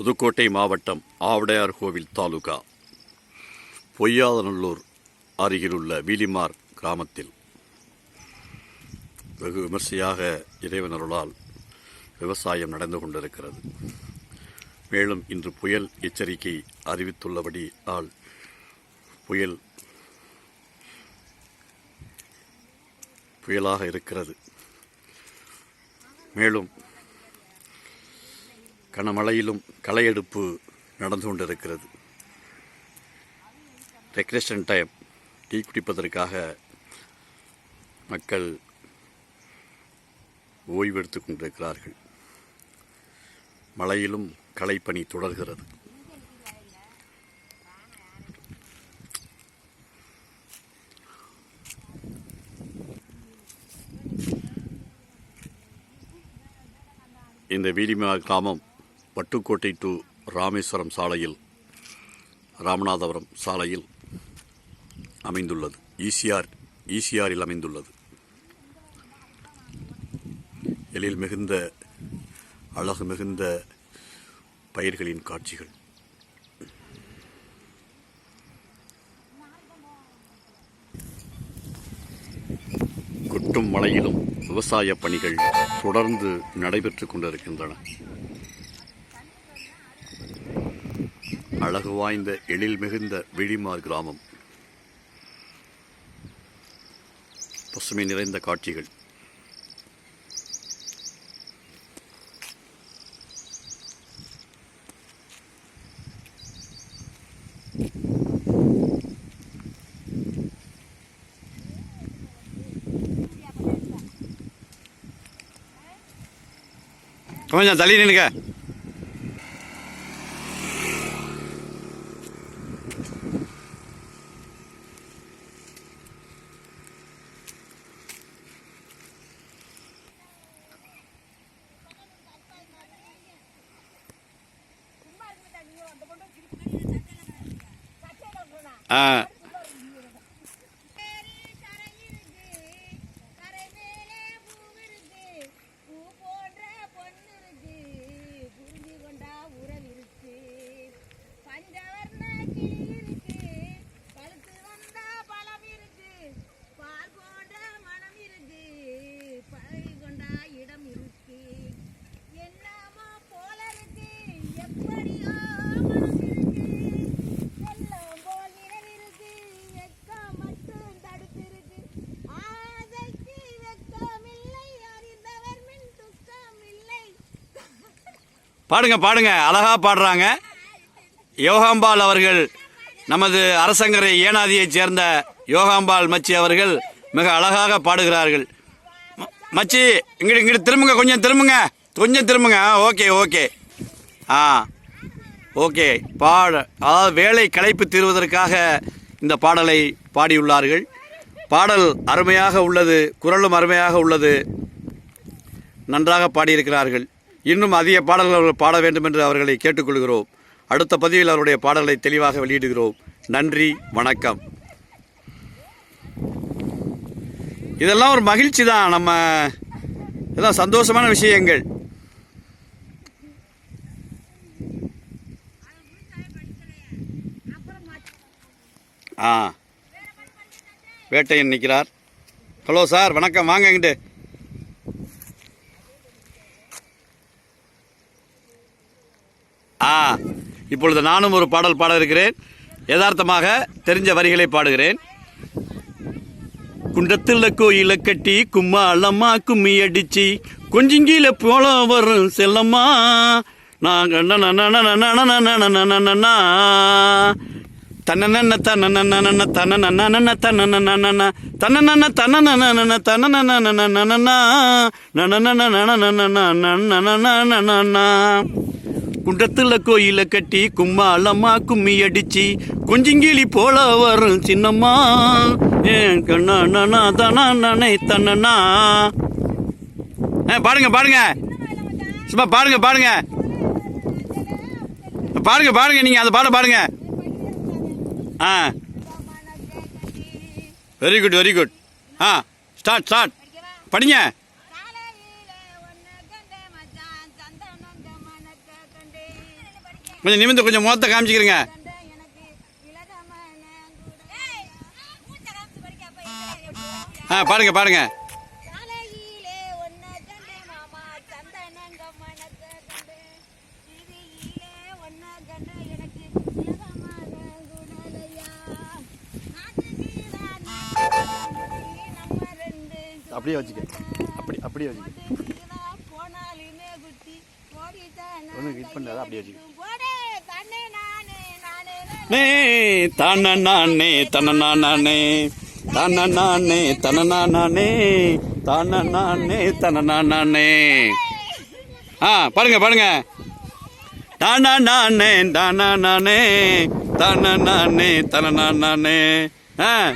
புதுக்கோட்டை மாவட்டம் ஆவடையார் கோவில் தாலுகா பொய்யாதநல்லூர் அருகிலுள்ள வீலிமார் கிராமத்தில். வெகு விமர்சையாக இறைவனருளால் விவசாயம் நடந்து கொண்டிருக்கிறது. மேலும் இன்று புயல் எச்சரிக்கை அறிவித்துள்ளபடி ஆள் புயல் புயலாக இருக்கிறது. மேலும் கனமழையிலும் களையெடுப்பு நடந்து கொண்டிருக்கிறது. ரெக்ரேஷன் டைம் டீ குடிப்பதற்காக மக்கள் ஓய்வெடுத்து கொண்டிருக்கிறார்கள். மழையிலும் களைப்பணி தொடர்கிறது. இந்த வீரிமா கிராமம் பட்டுக்கோட்டை டு ராமேஸ்வரம் சாலையில் ராமநாதபுரம் சாலையில் அமைந்துள்ளது. ஈசிஆர் ஈசிஆரில் அமைந்துள்ளது. எழில் மிகுந்த அழகு மிகுந்த பயிர்களின் காட்சிகள். கொட்டும் மழையிலும் விவசாய பணிகள் தொடர்ந்து நடைபெற்றுக் கொண்டிருக்கின்றன. அழகு வாய்ந்த எழில் மிகுந்த விழிமார் கிராமம். பசுமை நிறைந்த காட்சிகள். கொஞ்சம் தள்ளி நின்னுக்க ஆ பாடுங்க பாடுங்க. அழகா பாடுறாங்க. யோகாம்பால் அவர்கள் நமது அரசங்கரை ஏனாதியைச் சேர்ந்த யோகாம்பால் மச்சி அவர்கள் மிக அழகாக பாடுகிறார்கள். மச்சி இங்கிட்டு இங்கிட்டு திரும்புங்க கொஞ்சம் திரும்புங்க. கொஞ்சம் திரும்புங்க. Okay okay. ஆ ஓகே. பாட அதாவது வேலை களைப்பு தீர்வதற்காக இந்த பாடலை பாடியுள்ளார்கள். பாடல் அருமையாக உள்ளது குரலும் அருமையாக உள்ளது. நன்றாக பாடியிருக்கிறார்கள். இன்னும் அதிக பாடல்கள் அவர்கள் பாட வேண்டும் என்று அவர்களை கேட்டுக்கொள்கிறோம். அடுத்த பதிவில் அவருடைய பாடல்களை தெளிவாக வெளியிடுகிறோம். நன்றி வணக்கம். இதெல்லாம் ஒரு மகிழ்ச்சி தான். நம்ம இதெல்லாம் சந்தோஷமான விஷயங்கள். ஆ. வேட்டையன் நிற்கிறார். ஹலோ சார் வணக்கம். வாங்க இங்கிட்டு. இப்பொழுது நானும் ஒரு பாடல் பாட இருக்கிறேன் யதார்த்தமாக தெரிஞ்ச வரிகளை பாடுகிறேன் குண்டத்தில் கோயில கட்டி கும்மாளம்மா கும்மி அடிச்சு கொஞ்சிங்கில போல வரும் செல்லம்மா நாங்க தன்னன தன்னன தன்னன தன்னன தன்னன தன்னன தன்னன குன்றத்துல கோயில கட்டி கும்மாளம்மா கும்மி அடிச்சு கொஞ்சிங்கிலி போல வரும் சின்னம்மா. ஏன் கண்ணா நானா தானா நானே தன்னனா ஆ, பாடுங்க பாடுங்க சும்மா பாடுங்க பாடுங்க பாடுங்க பாடுங்க நீங்க அந்த பாட பாடுங்க ஆ. வெரி குட் வெரி குட் ஆ ஸ்டார்ட் ஸ்டார்ட் படிங்க. கண்டே எனக்கு இலகமான குணலையா நாட்டுக்கீழா நாட்டுக்குடி நம்ம ரெண்டு அப்படியே வச்சுக்க. அப்படி அப்படியே வச்சுக்க. ஒன்றும் ஹிட் பண்ணாத அப்படியே வச்சுக்க போடே தன்னே நானே நானே நே தன நானே தன நானே தன நானே தன நானே தன நானே தன நானே. ஆ பாருங்க பாருங்க. தானா நானே தானா நானே தானா நானே தன நானே. ஆ.